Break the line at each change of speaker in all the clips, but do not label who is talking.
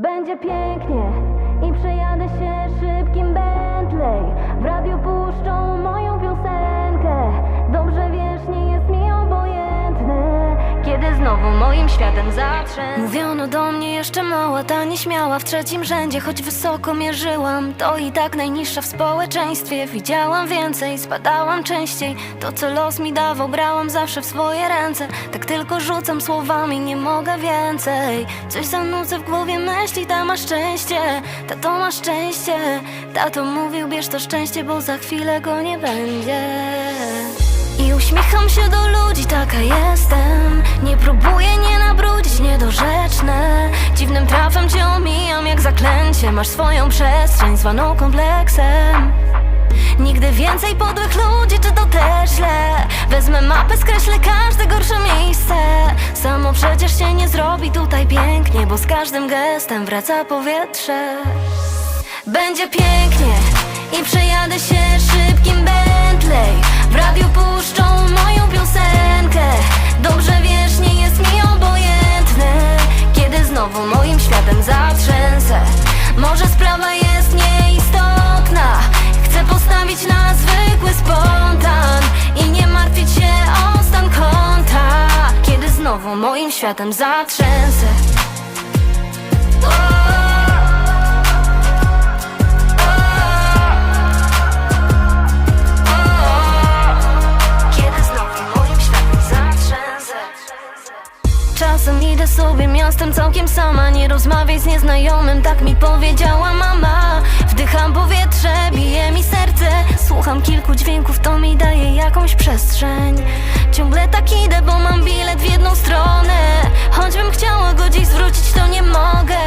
Będzie pięknie i przejadę się szybkim Bentley. W radiu puszczą Znowu moim światem zatrzę.
Mówiono do mnie jeszcze mała, ta nieśmiała. W trzecim rzędzie, choć wysoko mierzyłam To i tak najniższa w społeczeństwie. Widziałam więcej, spadałam częściej. To co los mi dawał, brałam zawsze w swoje ręce. Tak tylko rzucam słowami, nie mogę więcej. Coś zanucę w głowie myśli, ta ma szczęście. Ta to ma szczęście. Tato mówił, bierz to szczęście, bo za chwilę go nie będzie i uśmiecham się do ludzi, taka jestem. Nie próbuję nie nabrudzić, niedorzeczne. Dziwnym trafem cię omijam jak zaklęcie. Masz swoją przestrzeń zwaną kompleksem. Nigdy więcej podłych ludzi, czy to też źle? Wezmę mapę, skreślę każde gorsze miejsce. Samo przecież się nie zrobi tutaj pięknie Bo z każdym gestem wraca powietrze. Będzie pięknie i przejadę się szybkim Bentley W radiu puszczą moją piosenkę. Dobrze wiesz, nie jest mi obojętne Kiedy znowu moim światem zatrzęsę. Może sprawa jest nieistotna. Chcę postawić na zwykły spontan I nie martwić się o stan konta Kiedy znowu moim światem zatrzęsę sama Nie rozmawiaj z nieznajomym, tak mi powiedziała mama. Wdycham powietrze, bije mi serce. Słucham kilku dźwięków, to mi daje jakąś przestrzeń. Ciągle tak idę, bo mam bilet w jedną stronę. Choćbym chciała go dziś zwrócić, to nie mogę.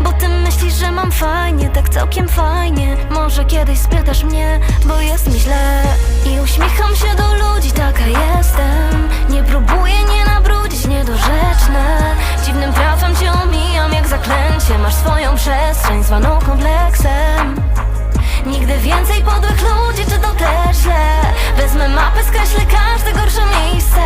Bo ty myślisz, że mam fajnie, tak całkiem fajnie. Może kiedyś spytasz mnie, bo jest mi źle. I uśmiecham się do ludzi, taka jestem. Nie próbuję nie nabrudzić, niedorzeczne Dziwnym trafem cię omijam jak zaklęcie. Masz swoją przestrzeń zwaną kompleksem. Nigdy więcej podłych ludzi, czy to też źle? Wezmę mapę, skreślę każde gorsze miejsce.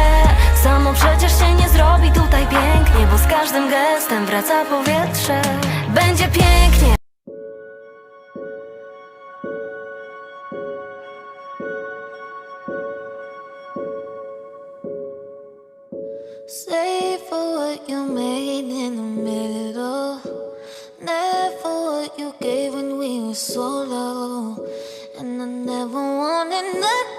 Samo przecież się nie zrobi tutaj pięknie Bo z każdym gestem wraca powietrze. Będzie pięknie
solo, and I never wanted nothing.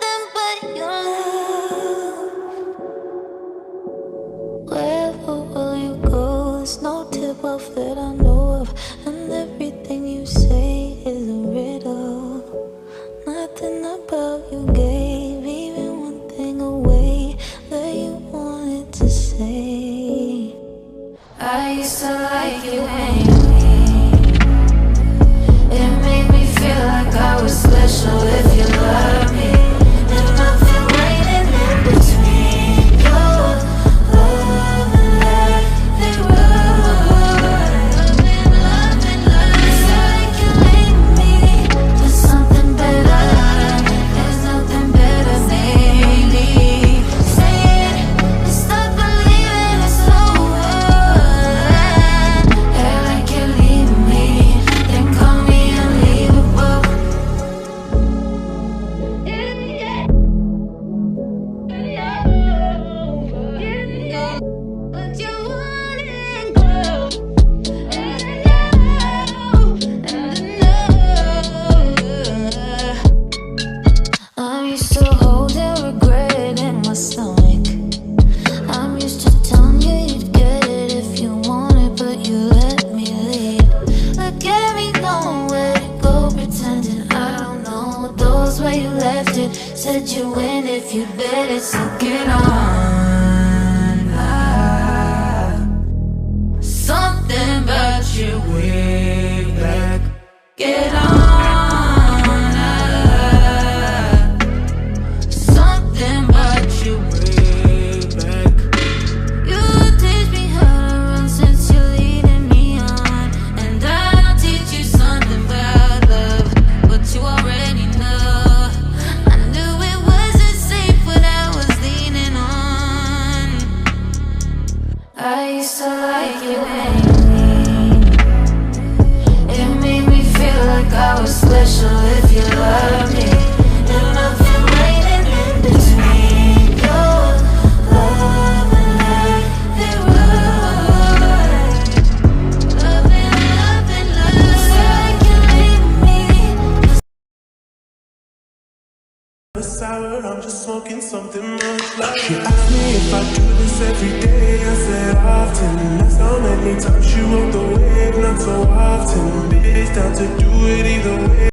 Said you win if you bet it, so get on.
Sour, I'm just smoking something much like She asked me if I do this every day, I said often. That's how many times she the wave, not so often. Bitch, down to do it either way